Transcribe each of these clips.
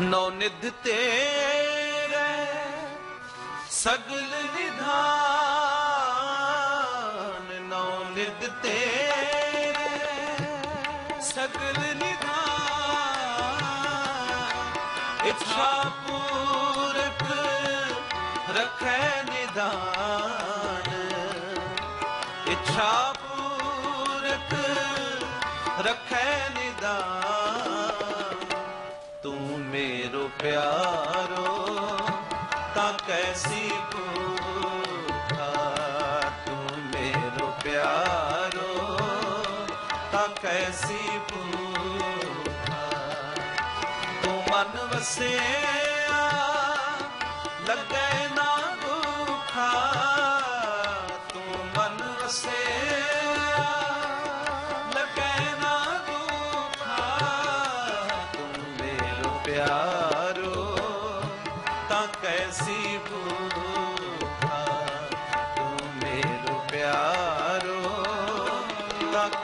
ਨੌ ਨਿਧ ਤੇਰੇ ਸਗਲ ਨਿਧਾਨ, ਨੌ ਨਿਧ ਤੇਰੇ ਸਗਲ ਨਿਧਾਨ। ਇੱਛਾ ਪੂਰਕ ਰਖੈ ਨਿਧਾਨ। ਇੱਛਾ ਪੂਰਕ ਰਖੈ ਨਿਦਾਨ ਮੇਰੋ ਪਿਆਰੋ ਤਾਂ ਕੈਸੀ ਭੂਖਾ ਤੂੰ ਮੇਰੋ ਪਿਆਰੋ ਤਾਂ ਕੈਸੀ ਭੂਖਾ ਤੂੰ ਮਨ ਵਸਿਆ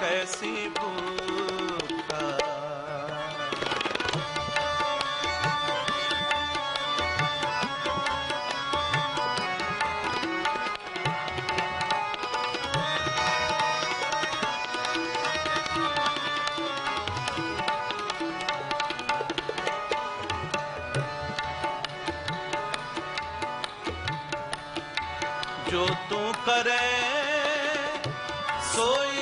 ਕੈਸੀ ਭੂਖਾ ਜੋ ਤੂੰ ਕਰੇ ਸੋਈ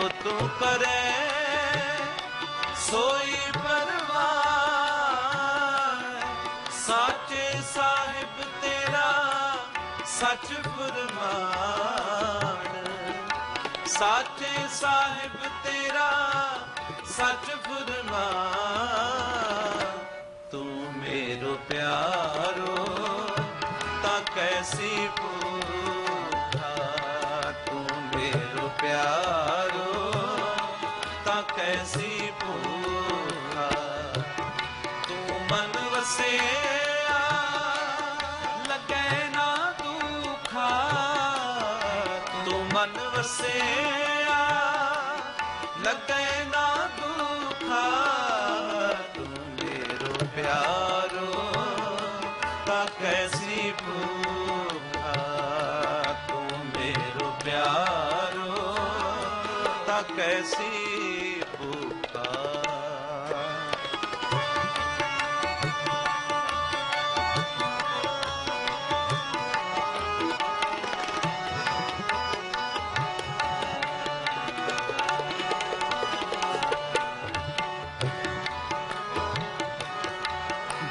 ਜੋ ਤੂੰ ਕਰੇ ਸੋਈ ਪਰਵਾਨ ਸਾਚੇ ਸਾਹਿਬ ਤੇਰਾ ਸੱਚ ਫਰਮਾਨ। ਸਾਚੇ ਸਾਹਿਬ ਤੇਰਾ ਸੱਚ ਫਰਮਾਨ। ਤੂੰ ਮੇਰੋ ਪਿਆਰੋ, ਤਾਂ ਕੈਸੀ ਭੂਖਾ। ਤੂੰ ਮੇਰੋ ਪਿਆਰ। ਪਿਆਰੋ ਤਾ ਕੈਸੀ ਭੂਖਾ ਤੂੰ ਮੇਰੋ ਪਿਆਰੋ ਤਾ ਕੈਸੀ ਭੂਖਾ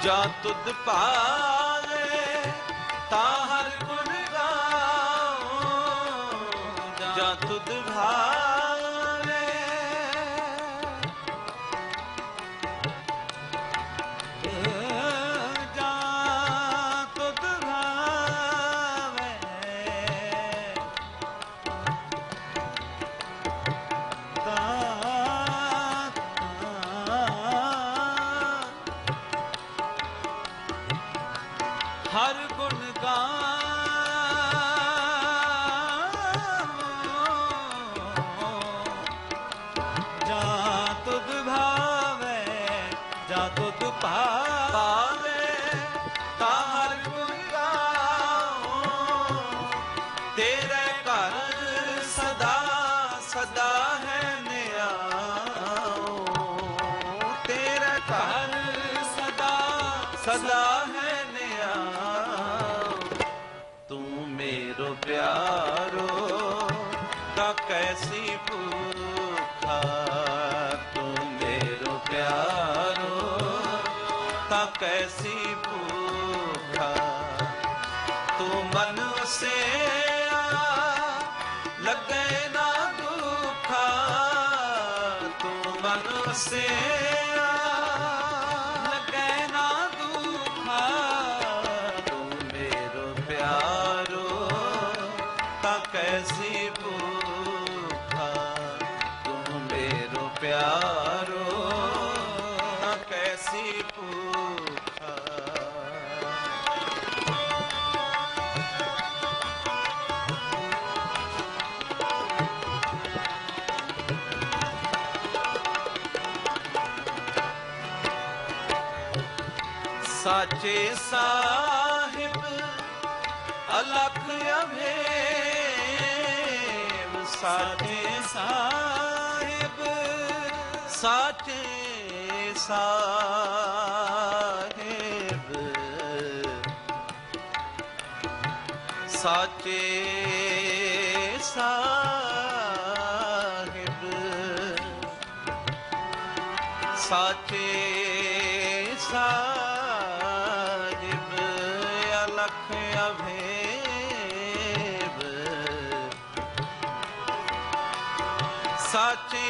ਜਾਂ ਤੁਧ ਪਾਵੇ ਤਾਂ ਹਰ ਗੁਣ ਗਾਓ ਜਾਂ ਤੁਧ ਭਾਵੇ ਸਦਾ ਹੈ ਨਿਆ ਤੂੰ ਮੇਰੋ ਪਿਆਰੋ ਤਾਂ ਕੈਸੀ ਭੁੱਖਾ ਤੂੰ ਮੇਰੋ ਪਿਆਰੋ ਤਾਂ ਕੈਸੀ ਭੂਖਾ ਤੂੰ ਮਨ ਵਸਿਆ ਲੱਗੇ ਨਾ ਦੁਖਾ ਤੂੰ ਮਨ ਵਸਿਆ ਪਿਆਰੋ ਨਾ ਕੈਸੀ ਭੂਖਾ ਸਾਚੇ ਸਾਹਿਬ ਅਲਖ ਅਭੇਵ ਸਾਚੇ ਸਾਹਿਬ। ਸਾਚੇ ਸਾਹਿਬ। ਸਾਚੇ ਸਾਹਿਬ ਅਲਖ ਅਭੇਬ ਸਾਚੇ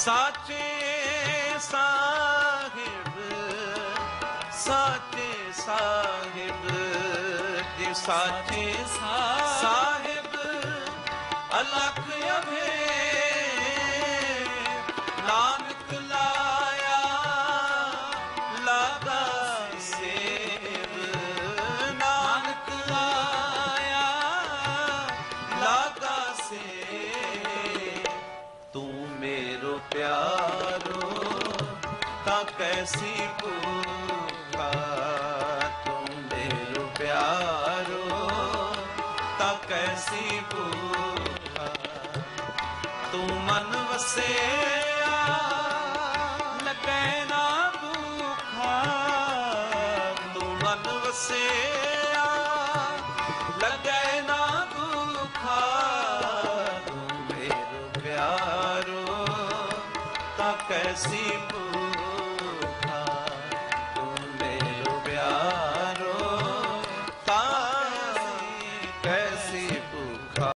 ਸਾਚੇ ਸਾਹਿਬ ਸਾਚੇ ਸਾਹਿਬ ਜੀ ਸਾਚੇ ਸਾਹਿਬ ਅਲਖ ਪਿਆਰੋ ਤਾਂ ਕੈਸੀ ਭੂਖਾ ਤੂੰ ਮੇਰੋ ਪਿਆਰੋ ਤਾਂ ਕੈਸੀ ਭੂਖਾ ਤੂੰ ਮਨ ਵਸੇ ਲੱਗੈ ਤੂੰ